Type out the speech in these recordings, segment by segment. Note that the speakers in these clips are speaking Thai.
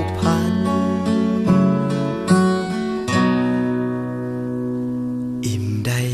ก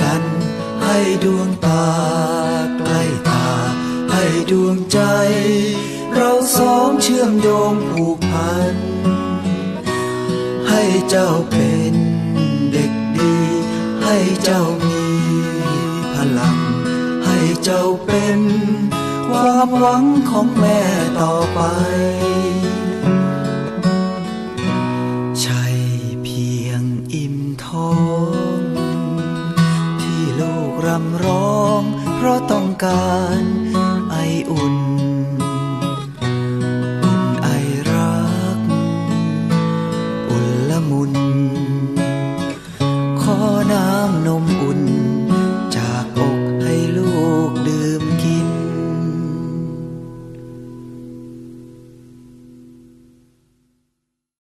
กัน ให้ดวงตาใกล้ตา ให้ดวงใจ เราสองเชื่อมโยงผูกพัน ให้เจ้าเป็นเด็กดี ให้เจ้ามีพลัง ให้เจ้าเป็นความหวังของแม่ต่อไปใช่เพียงอิ่มท้องำร้อง เพราะต้องการ